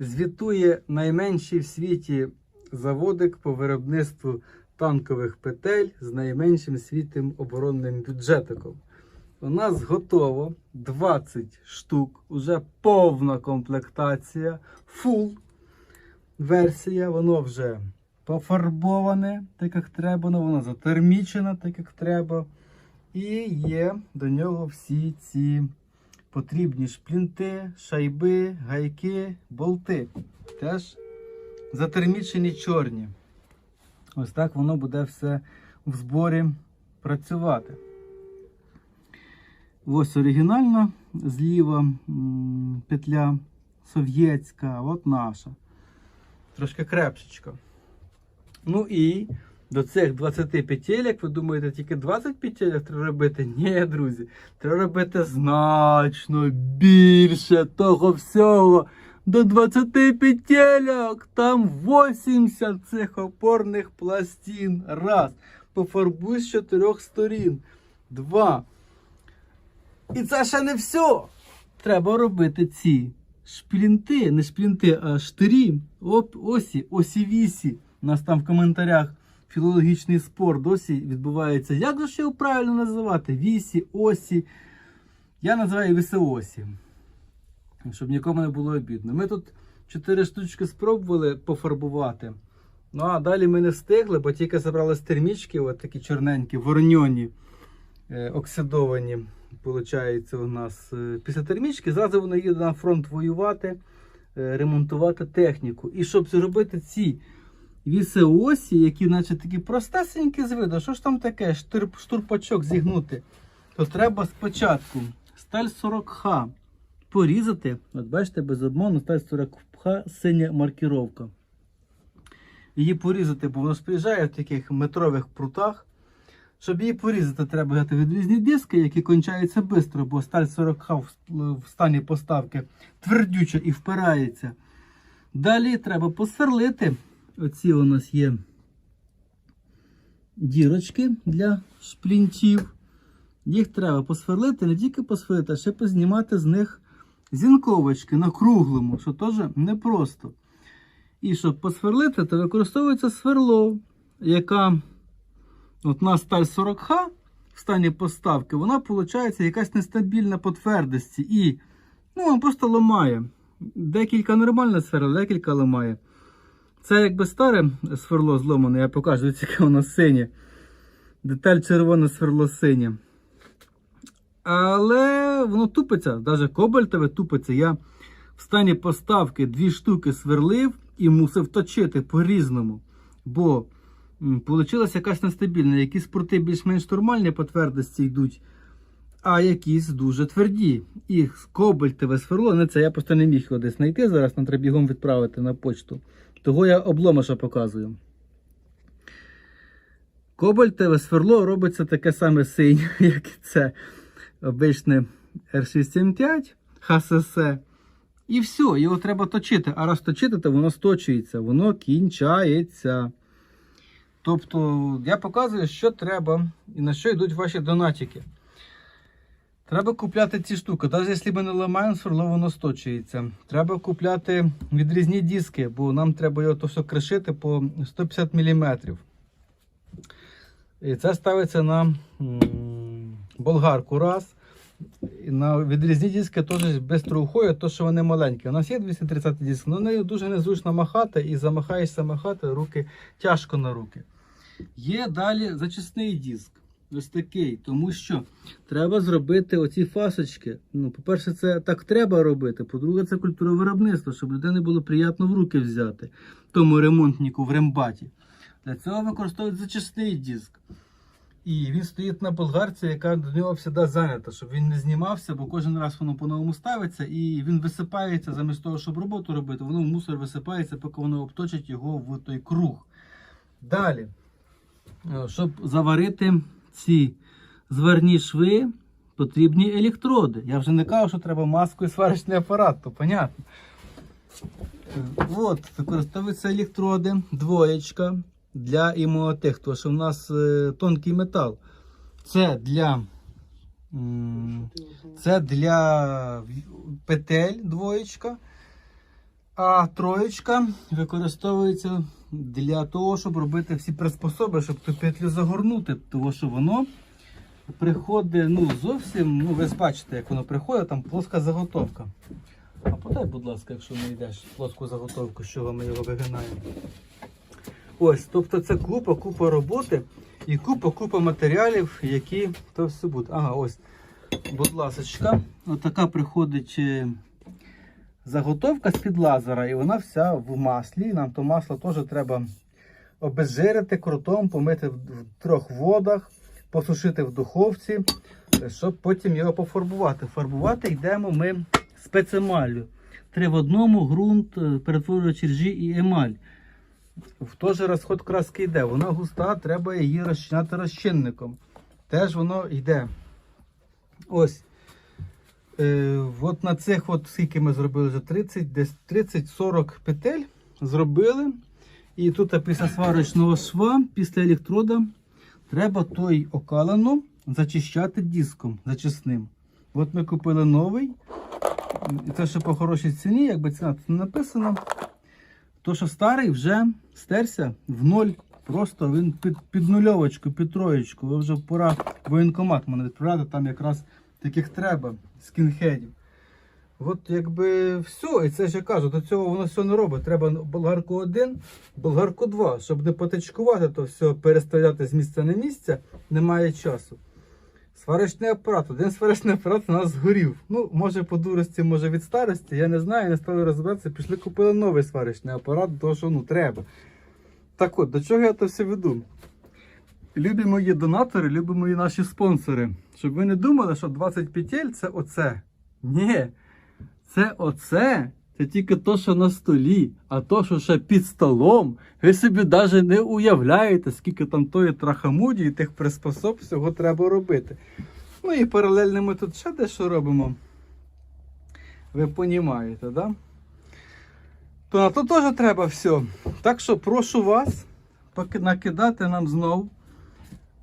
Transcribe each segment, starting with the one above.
звітує найменший в світі заводик по виробництву танкових петель з найменшим в світі оборонним бюджетиком. У нас готово 20 штук, уже повна комплектація, фул версія, воно вже пофарбоване, так як треба, ну, воно затермічено, так як треба. І є до нього всі ці потрібні шплінти, шайби, гайки, болти. Теж затермічені чорні. Ось так воно буде все в зборі працювати. Ось оригінальна зліва петля совєтська, от наша. Трошки крепшечка. Ну і до цих 20 петелек, ви думаєте, тільки 20 петелек треба робити? Ні, друзі, треба робити значно більше того всього. До 20 петелек, там 80 цих опорних пластин. Раз. Пофарбуй з чотирьох сторін. Два. І це ще не все. Треба робити ці шплінти, не шплінти, а штирі, оп, осі, осі вісі. У нас там в коментарях філологічний спор досі відбувається. Як же ще його правильно називати? Вісі, осі. Я називаю вісеосі. Щоб нікому не було обідно. Ми тут чотири штучки спробували пофарбувати. Ну а далі ми не встигли, бо тільки забрали з термічки, от такі чорненькі, вороньоні, е, оксидовані. Получається, у нас е, після термічки зразу воно їде на фронт воювати, е, ремонтувати техніку. І щоб зробити ці вісеосі, які, наче такі простесенькі з виду, що ж там таке, штурпачок зігнути, то треба спочатку сталь 40Х порізати. От бачите, без обману, сталь 40Х синя маркіровка. Її порізати, бо воно ж приїжджає в таких метрових прутах. Щоб її порізати, треба взяти відрізні диски, які кончаються швидко, бо сталь 40 в в стані поставки твердюча і впирається. Далі треба посверлити. Оці у нас є дірочки для шплінтів. Їх треба посверлити, не тільки посверлити, а ще познімати з них зінковочки на круглому, що теж непросто. І щоб посверлити, то використовується сверло, яка От у нас сталь 40Х в стані поставки, вона виходить якась нестабільна по твердості. І ну, вона просто ламає. Декілька нормальне сверло, декілька ламає. Це якби старе сверло зломане, я покажу, яке воно синє. Деталь червоне сверло синє. Але воно тупиться, навіть кобальтове тупиться. Я в стані поставки дві штуки сверлив і мусив точити по-різному. Бо Получилась якась нестабільна. Якісь порти більш-менш нормальні по твердості йдуть, а якісь дуже тверді. І кобальтове сверло, не це я просто не міг його десь знайти. Зараз нам треба бігом відправити на почту. Того я обломаша показую. Кобальтове сверло робиться таке саме синє, як і це обичне R675 ХСС. І все, його треба точити. А раз точити, то воно сточується, воно кінчається. Тобто я показую, що треба і на що йдуть ваші донатики. Треба купляти ці штуки. Навіть якщо ми не ламаємо, сверло воно сточується. Треба купляти відрізні диски, бо нам треба його то все кришити по 150 мм. І це ставиться на болгарку раз. І на відрізні диски теж швидко уходять, то що вони маленькі. У нас є 230 диск, але нею дуже незручно махати і замахаєшся махати, руки тяжко на руки. Є далі зачисний диск. Ось такий, тому що треба зробити оці фасочки. Ну, по-перше, це так треба робити. По-друге, це культура виробництва, щоб людині було приємно в руки взяти, тому ремонтнику в рембаті. Для цього використовують зачисний диск. І він стоїть на болгарці, яка до нього завжди зайнята, щоб він не знімався, бо кожен раз воно по-новому ставиться і він висипається замість того, щоб роботу робити, воно в мусор висипається, поки воно обточить його в той круг. Далі, е, щоб заварити ці зверні шви, потрібні електроди. Я вже не кажу, що треба маску і сварочний апарат, то понятно. От, використовуються електроди, двоєчка для імунотех, тому що в нас е, тонкий метал. Це для, це для петель двоєчка. А троєчка використовується для того, щоб робити всі приспособи, щоб ту петлю загорнути, тому що воно приходить ну, зовсім, ну ви бачите, як воно приходить, там плоска заготовка. А подай, будь ласка, якщо не йдеш плоску заготовку, з чого ми його вигинаємо. Ось, тобто це купа, купа роботи і купа, купа матеріалів, які то все буде. Ага, ось, будь ласка, отака приходить е, заготовка з-під лазера, і вона вся в маслі. Нам то масло теж треба обезжирити крутом, помити в трьох водах, посушити в духовці, щоб потім його пофарбувати. Фарбувати йдемо ми спецемаллю. Три в одному ґрунт, е, перетворюючи ржі і емаль. В той же розход краски йде. Вона густа, треба її розчиняти розчинником. Теж воно йде. Ось. Е, от на цих, от скільки ми зробили вже 30, десь 30-40 петель зробили. І тут після сварочного шва, після електрода, треба той окалену зачищати диском зачисним. От ми купили новий. І це ще по хорошій ціні, якби ціна тут не написана. То, що старий вже стерся в ноль. Просто він під, під нульовочку, під троєчку. Вже пора воєнкомат мене відправляти, там якраз таких треба, скінхедів. От якби все, і це ж я кажу, до цього воно все не робить. Треба болгарку 1, болгарку 2, щоб не потичкувати, то все переставляти з місця на місце, немає часу. Сварочний апарат. Один сварочний апарат у нас згорів. Ну, може по дурості, може від старості, я не знаю, не стали розбиратися. Пішли купили новий сварочний апарат, тому що ну треба. Так от, до чого я це все веду? Любі мої донатори, любі мої наші спонсори. Щоб ви не думали, що 20 петель це оце. Ні, це оце. Це тільки то, що на столі, а то, що ще під столом, ви собі навіть не уявляєте, скільки там тої трахамуді і тих приспособ всього треба робити. Ну і паралельно ми тут ще дещо робимо. Ви розумієте, да? То на то теж треба все. Так що прошу вас накидати нам знов е,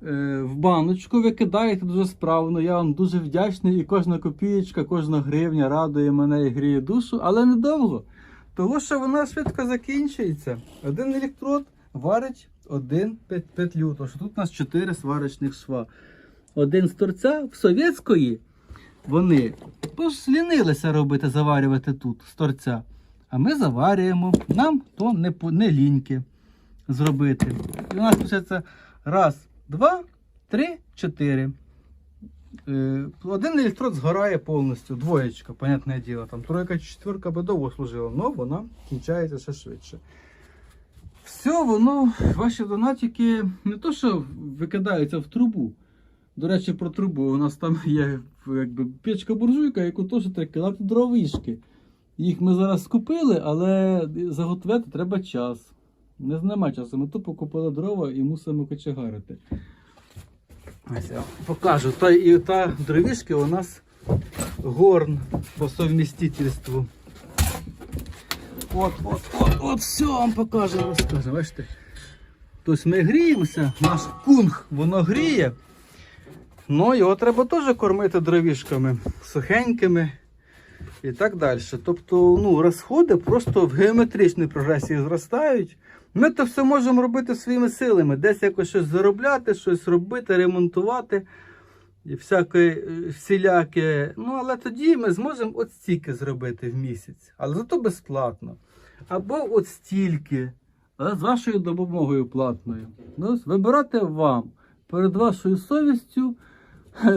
в баночку. Ви кидаєте дуже справно. Я вам дуже вдячний. І кожна копієчка, кожна гривня радує мене і гріє душу, але недовго. Тому що вона швидко закінчується. Один електрод варить один пет- петлю. Тож тут у нас чотири сварочних шва. Один з торця в совєтської вони пошлінилися робити, заварювати тут з торця. А ми заварюємо. Нам то не, не ліньки зробити. І у нас виходить раз, два, три, чотири. Е, Один електрод згорає повністю, двоєчка, понятне діло. Там тройка чи четвірка би довго служила, але вона кінчається ще швидше. Все, воно, ваші донатики не то, що викидаються в трубу. До речі, про трубу. У нас там є якби, печка буржуйка, яку теж треба кидати дровишки. Їх ми зараз скупили, але заготовити треба час. Не нема часу. Ми тупо купили дрова і мусимо кочегарити. Ось я покажу. Та, і та дровішки у нас горн по совмістительству. От, от, от, от, все вам покажу, розкажу. Бачите? Тобто ми гріємося, наш кунг, воно гріє. Ну, його треба теж кормити дровішками, сухенькими і так далі. Тобто, ну, розходи просто в геометричній прогресії зростають. Ми це все можемо робити своїми силами. Десь якось щось заробляти, щось робити, ремонтувати і всяке е, всіляке. Ну, але тоді ми зможемо от стільки зробити в місяць. Але зато безплатно. Або от стільки. Але з вашою допомогою платною. Ну, вибирати вам перед вашою совістю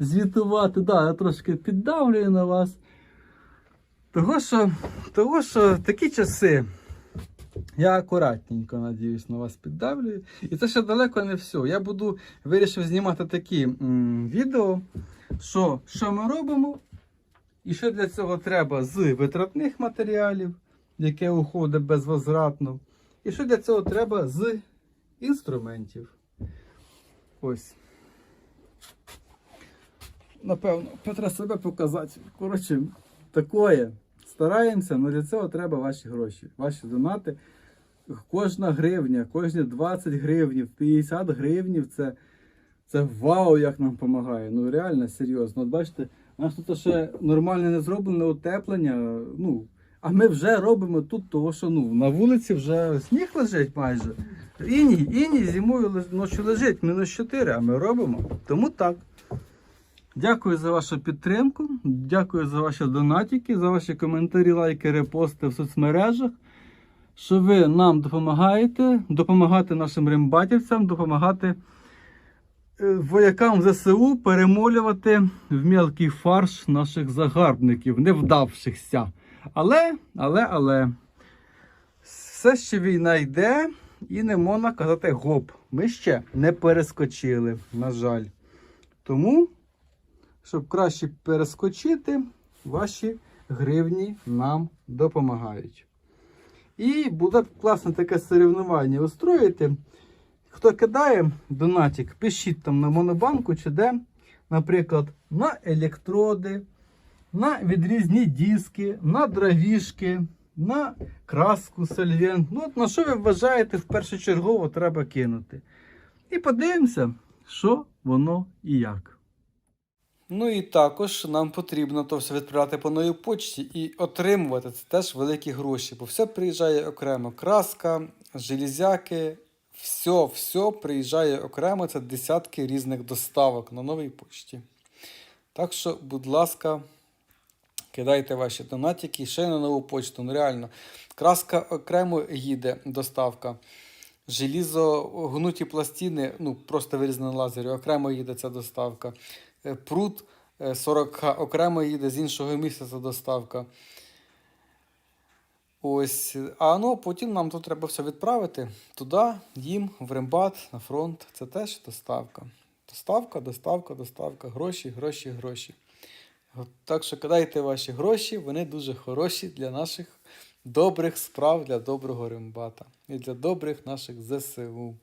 звітувати. Да, я трошки піддавлюю на вас. Того, що, того, що такі часи. Я акуратненько, надіюсь, на вас піддавлюю. І це ще далеко не все. Я буду вирішив знімати такі відео, що, що ми робимо, і що для цього треба з витратних матеріалів, яке уходить безвозвратно. І що для цього треба з інструментів. Ось. Напевно, Петра себе показати. Коротше, такое. Стараємося, але для цього треба ваші гроші, ваші донати. Кожна гривня, кожні 20 гривнів, 50 гривнів це, це вау, як нам допомагає. Ну реально серйозно. От бачите, у нас тут ще нормальне не зроблене утеплення. Ну, А ми вже робимо тут того, що ну, на вулиці вже сніг лежить майже. Іній, іній зимою ночі лежить, мінус 4, а ми робимо. Тому так. Дякую за вашу підтримку. Дякую за ваші донатики, за ваші коментарі, лайки, репости в соцмережах. Що ви нам допомагаєте, допомагати нашим римбатівцям, допомагати е, воякам ЗСУ перемолювати в мелкий фарш наших загарбників, невдавшихся. Але, але, але, все ще війна йде, і не можна казати гоп. Ми ще не перескочили, на жаль. Тому, щоб краще перескочити, ваші гривні нам допомагають. І буде класне таке соревнування устроїти. Хто кидає донатик, пишіть там на монобанку чи де, наприклад, на електроди, на відрізні диски, на дровішки, на краску сольвент. Ну, от на що ви вважаєте впершочергово треба кинути. І подивимося, що воно і як. Ну і також нам потрібно то все відправляти по новій почті і отримувати це теж великі гроші, бо все приїжджає окремо. Краска, железяки, все, все приїжджає окремо. Це десятки різних доставок на новій почті. Так що, будь ласка, кидайте ваші донатики ще на нову почту. Ну реально, краска окремо їде доставка. Желізо, гнуті пластини, ну просто вирізані на лазері, окремо їде ця доставка. Е, Прут е, 40К окремо їде з іншого місця ця доставка. Ось, а ну потім нам тут треба все відправити туди, їм, в Рембат, на фронт. Це теж доставка. Доставка, доставка, доставка, гроші, гроші, гроші. Так що кидайте ваші гроші, вони дуже хороші для наших добрих справ, для доброго Рембата і для добрих наших ЗСУ.